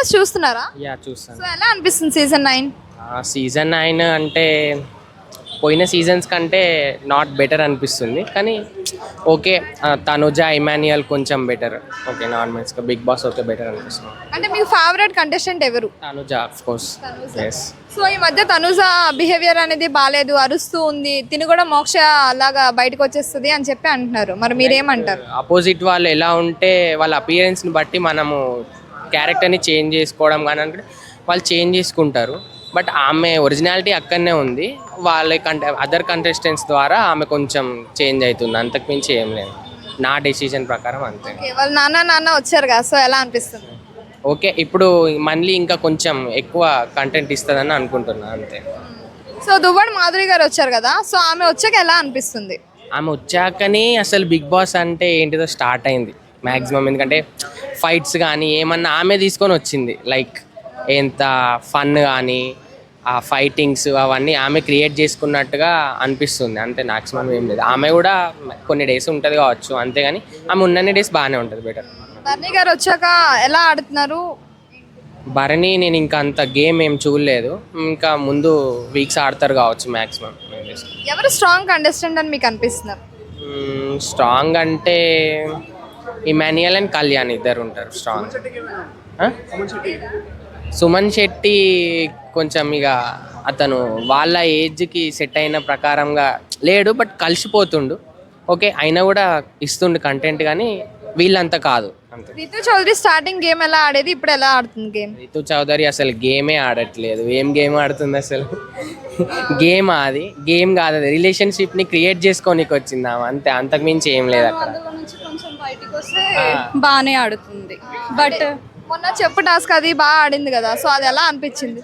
Boss చూస్తున్నారా? Yeah చూస్తాను. So ఎలా అనిపిస్తుంది సీజన్ నైన్ సీజన్ నైన్ అంటే పోయిన సీజన్స్ కంటే నాట్ బెటర్ అనిపిస్తుంది. కానీ ఓకే తనుజ ఇమాన్యుయల్ కొంచెం బెటర్ ఓకే నార్మల్స్గా బిగ్ బాస్ ఓకే బెటర్ అనిపిస్తుంది. అంటే మీ ఫేవరెట్ కంటెస్టెంట్ ఎవరు? Tanuja of course yes so ఈ మధ్య తనుజ బిహేవియర్ అనేది బాగాలేదు అరుస్తూ ఉంది. తిని కూడా మోక్ష అలాగా బయటకు వచ్చేస్తుంది అని చెప్పి అంటున్నారు. మరి మీరేమంటారు? అపోజిట్ వాళ్ళు ఎలా ఉంటే వాళ్ళ అపియరెన్స్ని బట్టి మనము క్యారెక్టర్ని చేంజ్ చేసుకోవడం కానీ అంటే వాళ్ళు చేంజ్ చేసుకుంటారు. బట్ ఆమె ఒరిజినాలిటీ అక్కడనే ఉంది. వాళ్ళ కంటే అదర్ కంటెస్టెంట్స్ ద్వారా ఆమె కొంచెం చేంజ్ అవుతుంది. అంతకుమించి ఏం లేదు. నా డెసిషన్ ప్రకారం అంతే. వాళ్ళ నాన్న నాన్న వచ్చారు కదా సో ఎలా అనిపిస్తుంది? ఓకే ఇప్పుడు మళ్ళీ ఇంకా కొంచెం ఎక్కువ కంటెంట్ ఇస్తుందని అనుకుంటున్నా అంతే. సో దువ్వాడు మాధురి గారు వచ్చారు కదా సో ఆమె వచ్చాక ఎలా అనిపిస్తుంది? ఆమె వచ్చాకనే అసలు బిగ్ బాస్ అంటే ఏంటిదో స్టార్ట్ అయింది. మ్యాక్సిమం ఎందుకంటే ఫైట్స్ కానీ ఏమన్నా ఆమె తీసుకొని వచ్చింది. లైక్ ఎంత ఫన్ కానీ ఆ ఫైటింగ్స్ అవన్నీ ఆమె క్రియేట్ చేసుకున్నట్టుగా అనిపిస్తుంది. అంతే మ్యాక్సిమం ఏం లేదు. ఆమె కూడా కొన్ని డేస్ ఉంటుంది కావచ్చు అంతేగాని ఆమె ఉన్నన్ని డేస్ బాగానే ఉంటుంది బెటర్ ధర్ని గారు వచ్చాక ఎలా ఆడుతున్నారు? భరణి నేను ఇంకా అంత గేమ్ ఏం చూడలేదు. ఇంకా ముందు వీక్స్ ఆడతారు కావచ్చు మ్యాక్సిమం ఎవరు స్ట్రాంగ్ కంటెస్టెంట్ అని మీకు అనిపిస్తున్నారు స్ట్రాంగ్ అంటే ఇమాన్యుయల్ అండ్ కళ్యాణ్ ఇద్దరు ఉంటారు స్ట్రాంగ్? సుమన్ శెట్టి కొంచెం ఇక అతను వాళ్ళ ఏజ్కి సెట్ అయిన ప్రకారంగా లేడు బట్ కలిసిపోతుండు. ఓకే అయినా కూడా ఇస్తుండు కంటెంట్ కానీ వీళ్ళంతా కాదు. రితు చౌదరి స్టార్టింగ్ గేమ్ ఎలా ఆడేది? ఇప్పుడు ఎలా ఆడుతుంది గేమ్ రితు చౌదరి అసలు గేమే ఆడట్లేదు. ఏం గేమ్ ఆడుతుంది అసలు? గేమ్ అది గేమ్ కాదు అది. రిలేషన్షిప్ని క్రియేట్ చేసుకోనికి వచ్చింది అంతే. అంతకుమించి ఏం లేదు అక్కడ. నుంచి కొంచెం బయటికి వస్తే బాగానే ఆడుతుంది. బట్ మొన్న చెప్పు టాస్క్ అది బాగా ఆడింది కదా సో అది ఎలా అనిపించింది?